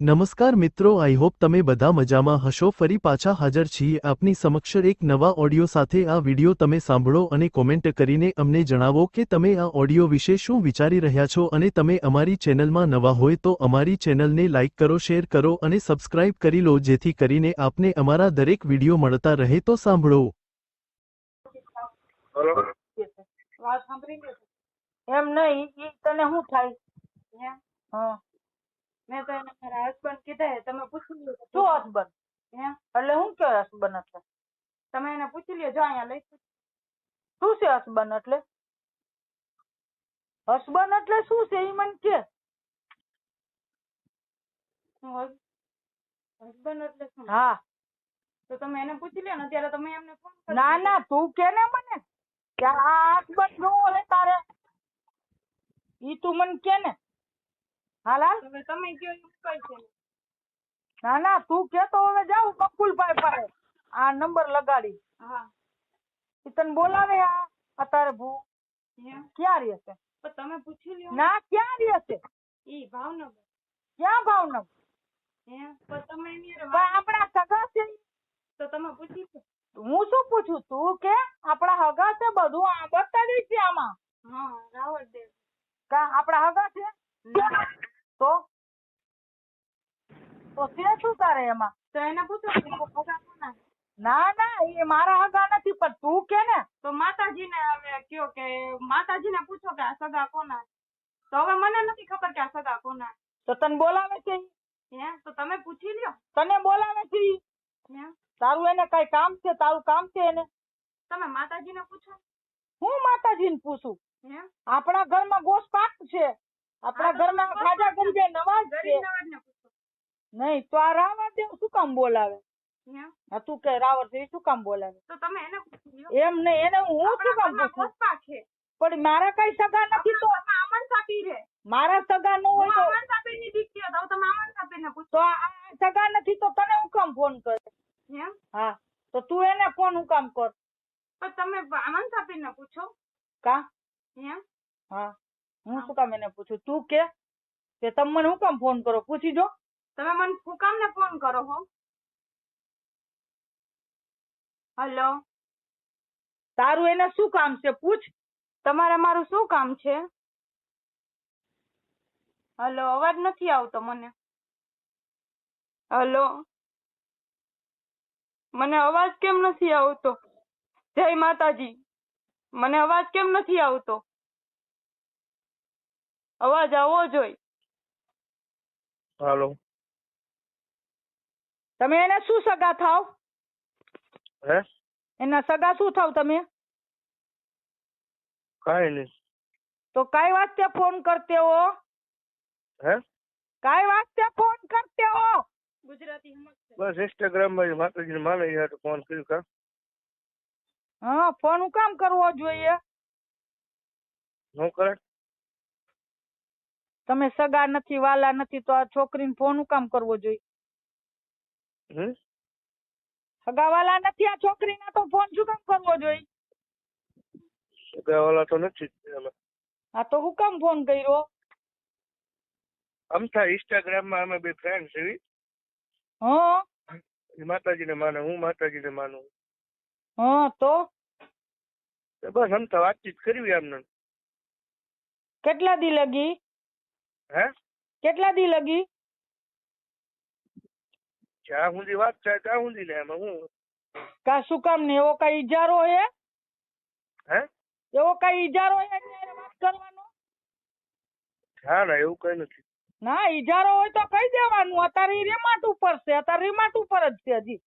નમસ્કાર મિત્રો I hope તમે બધા મજામાં હશો. ફરી પાછા હાજર છીએ આપની સમક્ષ એક નવા ઓડિયો સાથે. આ વિડિયો તમે સાંભળો અને કોમેન્ટ કરીને અમને જણાવો કે તમે આ ઓડિયો વિશે શું વિચારી રહ્યા છો અને તમે અમારી ચેનલમાં નવા હોય તો અમારી ચેનલને લાઇક કરો શેર કરો અને સબસ્ક્રાઇબ કરી લો જેથી કરીને આપને અમારા દરેક વિડિયો મળતા રહે તો સાંભળો. એમ નહીં તને શું થાય? હે? હા મેં તો એને મારા husband કીધા છે, તમે પૂછી લ્યો તો શું હસબન્ડ હે? એટલે શું કે હસબન્ડ એટલે તમે એને પૂછી લ્યો જો અહીંયા લઈ શું છે હસબન્ડ એટલે? હસબન્ડ એટલે શું છે? ઈ મને કે. હસબન્ડ એટલે શું? હા. તો તમે એને પૂછી લ્યો ને અત્યારે તમે એમને ફોન કરી ના દો. ના તું કે ને મને? કે આ હસબન્ડનું ઓલે તારે? ઈ તું મને કે ને? હાલ હાલ. હવે તમે કયો છે? ના ના તું કેતો હવે જાઉં બકુલભાઈ પાસે. આ નંબર લગાડી. હા. તને બોલાવે આ. અત્યારે ભૂ ક્યાં રહેશે તો તમે પૂછી લ્યો. ના ક્યાં રહેશે ઈ ભાવનગર. ક્યાં ભાવનગર? આપણા સગા છે. તો તમે પૂછી. હું શું પૂછું? તું કે આપણા હગા છે બધું આ બતાવી છે આમાં. હા રાવળ દેવ. કા આપણા હગા છે? તો? તો છે શું તારે એમાં? તો એને પૂછો? ના ના એ મારા હગા નથી પણ તું કે ને. તો માતાજીને હવે કયો કે માતાજીને પૂછો કે આ સગા કોના? તો હવે મને નથી ખબર કે આ સગા કોના. તો તને બોલાવે છે હે? તો તમે પૂછી લ્યો. તને બોલાવે છે. હે? તારું એને કઈ કામ છે? તારું કામ છે એને? તમે માતાજીને પૂછો. હું માતાજીને પૂછું? હે? આપણા ઘરમાં ગોશ પાક છે. આપણા ઘરમાં ખાજા ગંજે નવાજ છે. નહીં તો આ રાવણ દેવ શું કામ બોલાવે? હે તું કે રાવણ દેવ શું કામ બોલાવે? તો તમે એને એમ નહીં એને હું શું કામ પૂછું? પણ મારા કઈ સગા નથી તો અમન સાપી રે મારા સગા નો હોય તો અમન સાપીની દીકરી હતો તમે અમન સાપીને પૂછો. તો આ સગા નથી તો તને હું કામ ફોન કરે? હા તો તું એને ફોન હું કામ કર? પણ તમે અમન સાપીને પૂછો. કા? હે. હા શું કામ એને પૂછું? તું કે? કે તમે મને હું કામ ફોન કરો? પૂછી જો. તમે મને શું કામને ફોન કરો હો? હલો? તારું એને શું કામ છે? પૂછ. તમારે મારું શું કામ છે? હલો અવાજ નથી આવતો મને. હલો? મને અવાજ કેમ નથી આવતો? જય માતાજી. મને અવાજ કેમ નથી આવતો? અવાજ આવવો જોઈએ. હાલો. તમે એને શું સગા થાવ? હે? એના સગા શું થાવ તમે? કાંઈ નહીં. તો કઈ વાસ્તે ફોન કરતે હો? હે? કઈ વાસ્તે ફોન કરતે હો? ગુજરાતી સમજશે બસ ઇન્સ્ટાગ્રામમાં માતાજીને માને યાર ફોન કર્યું કા? હા ફોન હું કામ કરવો જોઈએ? હું કરે? તમે સગા નથી વાલા નથી તો આ છોકરીને ફોન હું કામ કરવો જોઈએ? સગા વાલા નથી આ છોકરીને તો ફોન શું કામ કરવો જોઈએ? સગાવાલા તો નથી હા આ તો હું કામ ફોન કર્યો? અમથા ઇન્સ્ટાગ્રામમાં અમે બે ફ્રેન્ડ છે હા? માતાજીને માને હું માતાજીને માનું. હા તો? તો બસ અમથા વાતચીત કરવી આમને કેટલા દી લગી? હે? કેટલા દી લગી? જ્યાં સુધી વાત થાય ત્યાં સુધી ને એમાં હું કા શું કામ ને એવો કઈ ઇજારો હે? હે? એવો કઈ ઈજારો હે ત્યારે વાત કરવાનો? હા ના એવું કઈ નથી. ના ઈજારો હોય તો કહી દેવાનું. અત્યારે રિમાટ ઉપર છે. અત્યારે રિમાટ ઉપર જ છે હજી.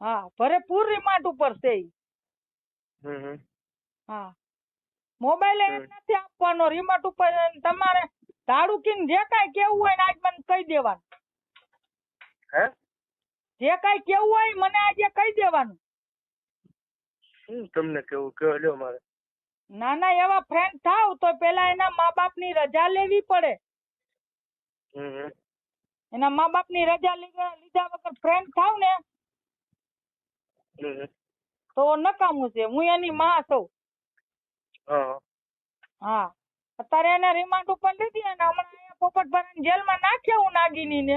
હા ભરેપૂર રિમાટ ઉપર છે હા. મોબાઈલ એમ નથી આપવાનો રિમોટ ઉપર તમારે ધાડુકીને જે કાંઈ કેવું હોય ને આજ મને કહી દેવાનું. હે? જે કાંઈ કેવું હોય મને આજે કહી દેવાનું. શું તમને કેવું કયો લ્યો મારે? નાના એવા ફ્રેન્ડ થાવ તો પેલા એના મા બાપની રજા લેવી પડે. એના મા બાપની રજા લીધા લીધા વગર ફ્રેન્ડ થાવ ને. તો નકામું છે. હું એની માં છું. હા. અત્યારે એને રિમાન્ડ ઉપર લીધી અને હમણાં અહીંયા પોપટભાઈ જેલમાં નાખ્યા હું નાગીની ને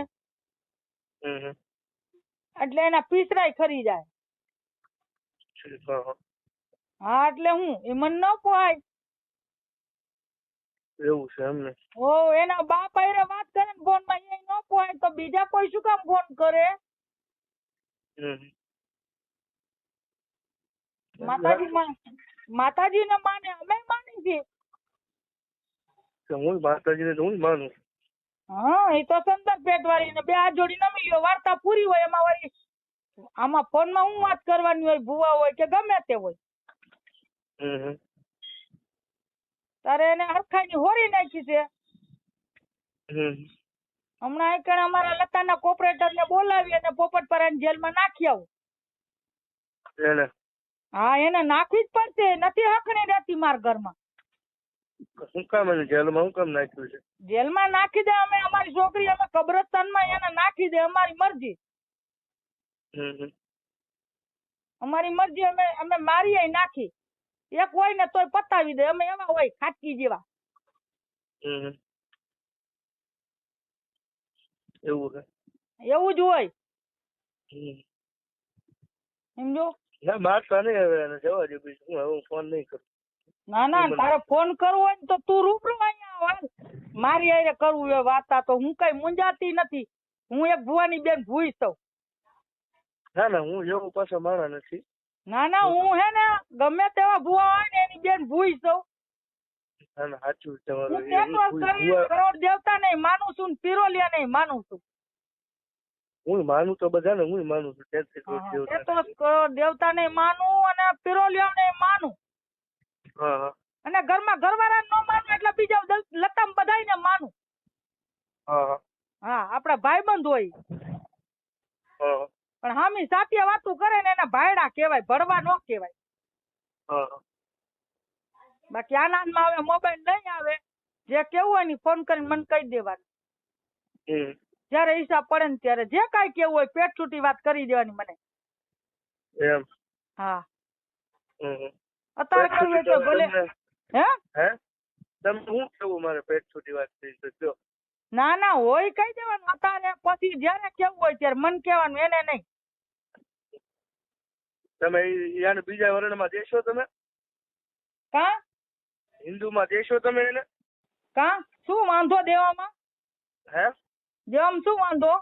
એટલે એના પીસરાય ખરી જાય. હા એટલે હું એ મન ન પોહાય એવું છે એમને ઓ એના બાપ આયરે વાત કરે ને ફોનમાં એ ન પોહાય તો બીજા કોઈ શું કામ ફોન કરે. માતાજી માં માતાજી ને માને અમે માની છીએ. હું માતાજીને હું માનું? હા એ તો સંદર પેટ વાળી ને બે હાથ જોડી નમી લ્યો વાર્તા પૂરી હોય એમાં વળી આમાં ફોનમાં હું વાત કરવાની હોય ભૂવા હોય કે ગમે તે હોય. તારે એને હરખાઈની હોરી નાખી છે. હમણાં એક અમારા લતાના કોપરેટર ને બોલાવી અને પોપટપરાની જેલમાં નાખી આવું. હા એને નાખવી જ પડશે. નથી હકણી રહેતી માર ઘરમાં. શું કામ એને જેલમાં શું કામ નાખ્યું છે? જેલમાં નાખી દે અમે અમારી છોકરી અમે કબ્રસ્તાનમાં એને નાખી દે અમારી મરજી. અમારી મરજી અમે અમે મારીએ નાખી. એક હોય ને તોય પતાવી દે અમે એવા હોય ખાટકી જેવા. એવું એવું જ હોય. સમજો ના મારતા નહીં હવે એને જવા દે બીજું હું હવે ફોન નહીં કરું. ના ના તારે ફોન કરવો હોય તો તું રૂબરૂ અહીંયા આવ મારી હારે કરવું એ વાતા તો હું કઈ મુંજાતી નથી. હું એક ભુવાની બેન ભૂઈ છું ના ના હું એવું પાછો માણા નથી. ના ના હું હે ને ગમે તેવા ભુવા હોય ને એની બેન ભૂઈ છું ના ના સાચું તમારું. કરોડ દેવતા નહીં માનું છું ને પિરોલિયા નહીં માનું છું. હું માનું તો બધાને હું માનું છું. દેવતા ને માનું અને પિરોલિયા નહીં માનું. હા હા. અને ઘરમાં ઘરવાળા નો માનું એટલે બીજા લતામ બધાયને માનું. હા હા. હા આપડા ભાઈબંધ હોય. હા પણ હામી સાતિયા વાતું કરે ને એના ભાયડા કહેવાય ભરવા નો કહેવાય. હા હા. બાકી આનંદમાં હવે મોબાઈલ નહીં આવે. જે કેવું હોય ને ફોન કરીને મને કહી દેવાનું. હમ. જ્યારે હિસાબ પડે ને ત્યારે જે કઈ કેવું હોય પેટ છૂટી વાત કરી દેવાની મને. એમ. હા. અત્યારે કરવું હોય તો ભલે. હે? હે? તમે શું કેવું મારે પેટ છૂટી વાત થઈ તો કયો ના ના હોય કઈ દેવાનું. અત્યારે પછી જ્યારે કેવું હોય ત્યારે મન કહેવાનું એને નહીં. તમે યાને બીજા વર્ણમાં દેશો તમે? કા? હિન્દુમાં દેશો તમે એને? કા? શું વાંધો દેવામાં? હે? દેવામાં શું વાંધો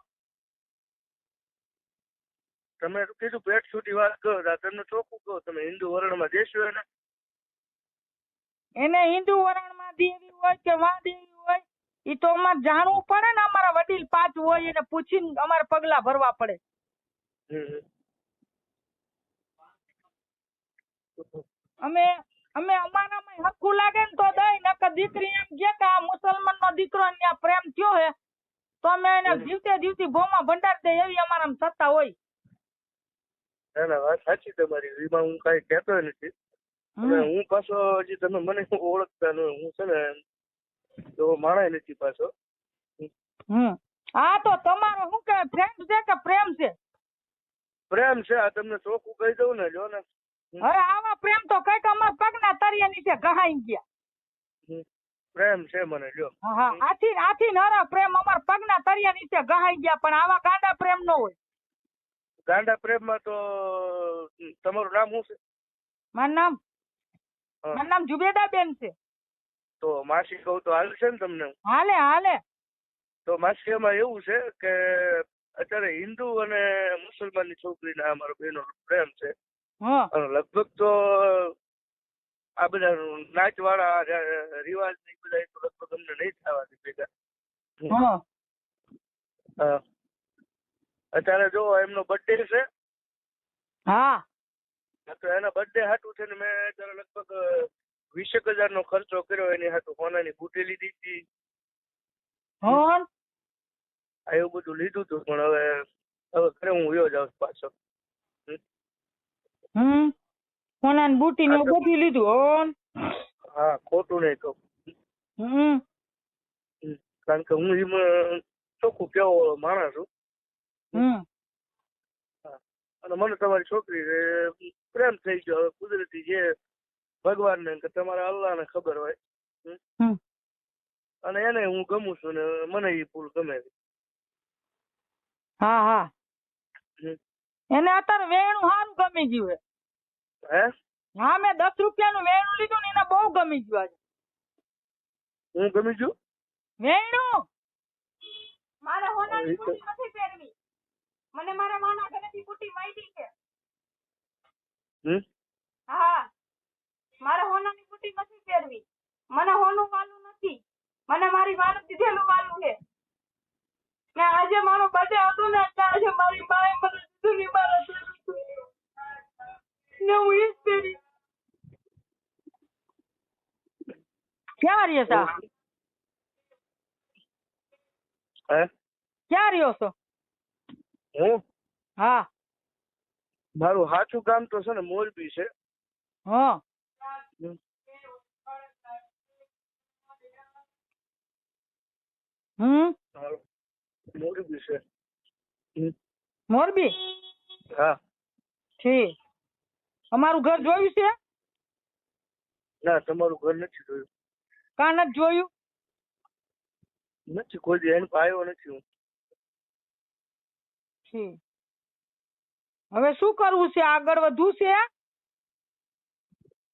તમે કીધું પેટ છૂટી વાત કરો તમને ચોખ્ખું કહો તમે હિન્દુ વર્ણમાં દેશો એને એને હિન્દુ વરણમાં દેવી હોય કે વા દેવી હોય એ તો અમારે જાણવું પડે ને અમારા વડીલ પાંચ હોય એને પૂછીને અમારે પગલા ભરવા પડે. અમે અમે અમારામાં હરખું લાગે ને તો દઈ નકર દીકરી એમ કે આ મુસલમાન નો દીકરો પ્રેમ થયો હે તો અમે એને દિવસે દિવસે ભોમાં ભંડાર દે એવી અમારા સત્તા હોય. ના ના વાત સાચી તમારી. એમાં હું કઈ કહેતો નથી. અને હું પાછો હજી તમે મને ઓળખતા ન હું છે ને તો માણાય નથી પાછો. હમ. હા તો તમારો શું કે ફ્રેન્ડ છે કે પ્રેમ છે? પ્રેમ છે. આ તમને ચોખ્ખું કહી દઉં ને જો ને. હવે આવા પ્રેમ તો કંઈક અમારા પગના તળિયા નીચે ગહાઈ ગયા. પ્રેમ છે મને લ્યો. હા હા આથી આથી નરો પ્રેમ અમાર પગના તળિયા નીચે ગહાઈ ગયા પણ આવા ગાંડા પ્રેમ નો હોય. ગાંડા પ્રેમમાં તો હમ, તમારું નામ શું છે? મારું નામ. મારું નામ જુબેદા બેન છે. તો માસી કહું તો હાલશે ને તમને? હાલે હાલે. તો માસી એમાં એવું છે કે અત્યારે હિન્દુ અને મુસલમાનની છોકરી ના અમારો બેનો પ્રેમ છે. હા. લગભગ તો આ બધા નાચ વાળા રિવાજ ને બધા તો લગભગ અમને નહીં થવા દે ભેગા હા. અત્યારે જો એમનો બર્થડે છે. હા. તો એના બર્થડે હાટું છે ને મેં અત્યારે લગભગ વીસેક હજાર નો ખર્ચો કર્યો એની હાટું. સોનાની બુટી લીધી હતી આ એવું બધું લીધું હતું પણ હવે હવે ઘરે હું વયો જાઉં પાછો. હમ. સોનાની બુટી ને બધું લીધું હો. હા ખોટું નહીં તો હમ. કારણ કે હું એમાં ચોખ્ખું કેવો માણસ છું. હમ. અને મને તમારી છોકરી પ્રેમ થઈ ગયો. હવે કુદરતી જે ભગવાન કે તમારા અલ્લાહને ખબર હોય હમ. અને એને હું ગમું છું ને મને એ ફૂલ ગમે છે. હા હા. એને અત્યારે વેણું સારું ગમી ગયું હે? હા મેં દસ રૂપિયાનું વેણું લીધું ને એને બહુ ગમી ગયું આજે. હું ગમી ગયું? વેણું? મારે હોનાની બુટી નથી પહેરવી. મને મારા માના ઘરેથી બુટી મળી છે. હા મારે હોનાની બુટી નથી પહેરવી. મને હોનું વાલું નથી. મને મારી માનું દીધેલું વાલું છે ને આજે મારો બર્થડે હતો ને એટલે આજે મારી માએ મને દીધું ને મારા દીધું. ને હું ઈ જ પહેરી ક્યાં રહ્યો છો હે ક્યાં રહ્યો છો હું હા મારું સાચું ગામ તો છે ને મોરબી છે. હા. હમ. હમ મોરબી છે. મોરબી હા. ઠીક. અમારું ઘર જોયું છે? ના તમારું ઘર નથી જોયું. કા નથી જોયું? નથી કોઈ દી એની પાસે નથી હું. ઠીક. હવે શું કરવું છે? આગળ વધવું છે?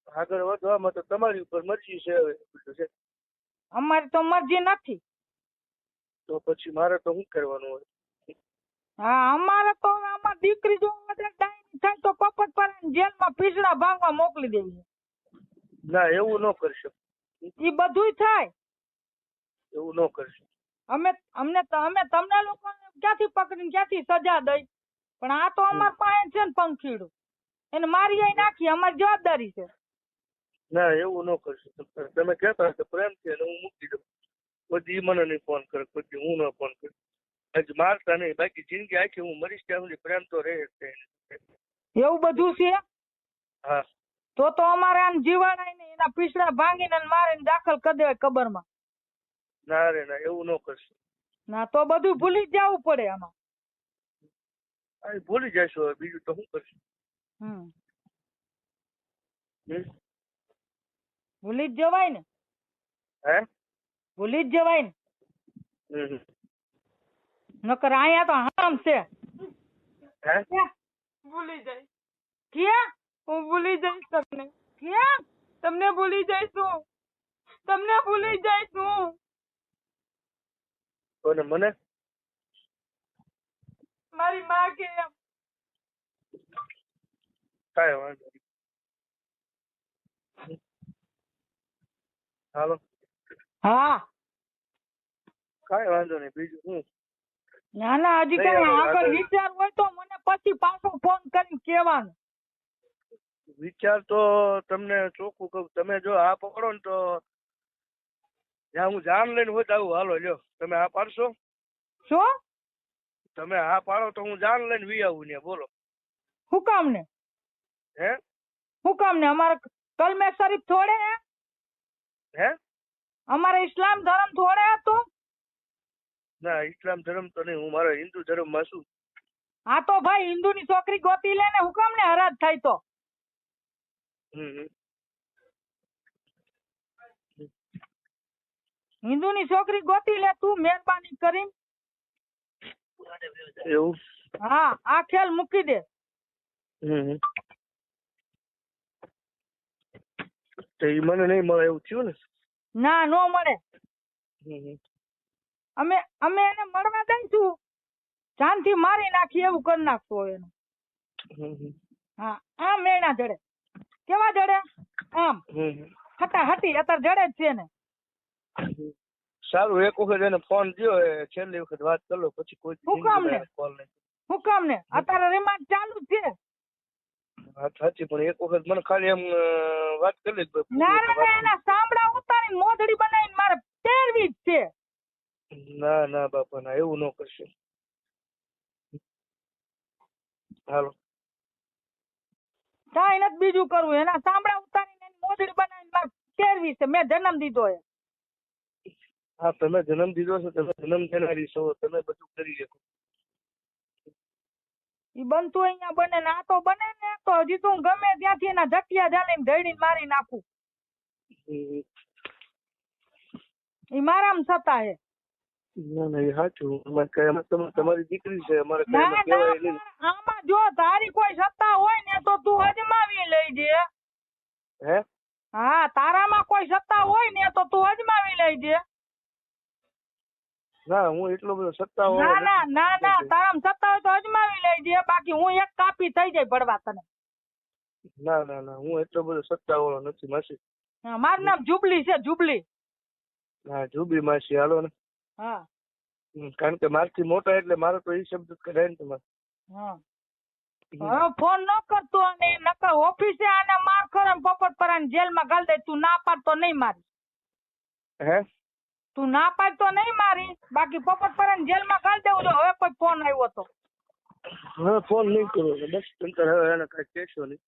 આગળ વધવામાં તો તમારી ઉપર મરજી છે હવે. છે અમારી તો મરજી નથી. તો પછી મારે તો શું કરવાનું હોય? હા અમારે તો આમાં દીકરી જો ડાયરી થાય તો કપટ પર જેલમાં પીસડા ભાંગવા મોકલી દેવી. ના એવું ન કરશો એ બધુંય થાય. એવું ન કરશો અમે અમને અમે તમને લોકોને ક્યાંથી પકડીને ક્યાંથી સજા દઈ? પણ આ તો અમાર પાસે છે ને પંખીડું. એને મારી આઈ નાખી અમારી જવાબદારી છે. ના એવું ન કરશો તમે- કહેતા કે પ્રેમ છે ને હું મૂકી દઉં. પછી મને નહીં ફોન કરે પછી હું ન ફોન કરું. આજ મારતા નહીં બાકી જિંદગી આખી હું મરીશ ત્યાં સુધી પ્રેમ તો રહે જ છે. એવું બધું છે? હા. તો તો અમારે આમ જીવાડાય ને એના પીસડા ભાંગીને અને મારીને દાખલ કરી દેવાય કબરમાં. ના રે ના એવું ન કરશો. ના તો બધું ભૂલી જ જવું પડે આમાં. ભૂલી જશો હવે બીજું તો શું કરશો હમ હમ? ભૂલી જ જવાય ને હે ભૂલી જ જવાય ને હમ હમ. નકર અહીંયા તો હામ છે હે ભૂલી જાય ક્યાં હું ભૂલી જઈશ તમને ક્યાં તમને ભૂલી જઈશું તમને ભૂલી જઈશું કોને મને મારી માં કે એમ. કાંઈ વાંધો નહીં. હાલો. હા. કાંઈ વાંધો નહીં બીજું શું? ના ના હજી કઈ આગળ વિચાર હોય તો મને પછી પાછો ફોન કરીને કહેવાનું. વિચાર તો તમને ચોખ્ખું કહું. તમે જો આ પકડો ને તો જ્યાં હું જાન લઈને હોય તો આવું. હાલો લ્યો તમે આ પાડશો? શું? તમે હા પાડો તો હું જાન લઈને વી આવું ને બોલો. કામ ને? હે? કામ ને? અમારે કલમે શરીફ થોડે હે. હે? અમારે ઇસ્લામ ધર્મ થોડે હતો. ના ઇસ્લામ ધર્મ તો નહીં હું મારો હિન્દુ ધર્મમાં છું. હા તો ભાઈ હિન્દુની છોકરી ગોતી લે ને હું કામ ને હરાજ થાય તો? હમ. હિન્દુની છોકરી ગોતી લે તું મહેરબાની કરીને. એવું? હા આ ખેલ મૂકી દે. હમ હમ. તો ઈ મને નહીં મળે એવું થયું ને? ના નો મળે. અમે અમે એને મળવા દઈશું જાનથી મારી નાખી એવું કરી નાખશું એનું. હા આમ મેણા જડે. કેવા જડે? આમ. હતા. હટી અત્યારે જડે જ છે ને. સારું એક વખત એને ફોન એ છેલ્લી વખત વાત કરો પછી કોઈ હું કામ ને? હું કામ ને અત્યારે રિમાન્ડ ચાલુ છે. વાત સાચી પણ એક વખત મને ખાલી એમ વાત કરી લે ના ના એના સાંભળા ઉતારી મોઢડી બનાવીને મારે પહેરવી જ છે. ના ના બાપા ના એવું ન કરશે. હાલો. કાંઈ નથી બીજું કરવું. એના સાંભળા ઉતારીને મોઢડી બનાવીને મારે પહેરવી છે. મેં જન્મ દીધો એ. હા તમે જન્મ દીધો છે તમે જન્મ દેનારી છો તમે બધું કરી શકો. ઈ બનતું અહીંયા બને ને આ તો બને ને તો હજી તું ગમે ત્યાંથી એના ઝટિયા જાલીને ધડીને મારી નાખું. ઈ મારામ સત્તા હે. ના ના એ સાચું. અમારે કઈ અમે તમારી દીકરી છે અમારે કઈ કહેવાય નહીં. આમાં જો તારી કોઈ સત્તા હોય ને તો તું અજમાવી લેજે. હે? હા તારામાં કોઈ સત્તા હોય ને તો તું અજમાવી લેજે. ના હું એટલો બધો સત્તા ના ના ના ના તારામાં સત્તા હોય તો અજમાવી લેજે બાકી હું એક કાપી થઈ જાય ભરવા તને. ના ના ના હું એટલો બધો સત્તા વાળો નથી માસી. હા, મારું નામ જુબલી છે જુબલી. હા જુબલી માસી હાલો ને. હા. કારણ કે મારથી મોટા એટલે મારો તો એ શબ્દ જ કઢાય ને તમારે. હા. ફોન ન કરતો અને નકર ઓફિસે આને માર કરે પોપટ પરાને જેલમાં ગાલ દે તું ના પાડ તો નહીં મારી. હે? તું ના પાડ તો નહીં મારી. બાકી પોપટ પરાને જેલમાં કાઢ દેવું જો હવે કોઈ ફોન આવ્યો તો. હવે ફોન નહીં કરો બસ તંતર હવે એને કઈ કહેશો નહીં.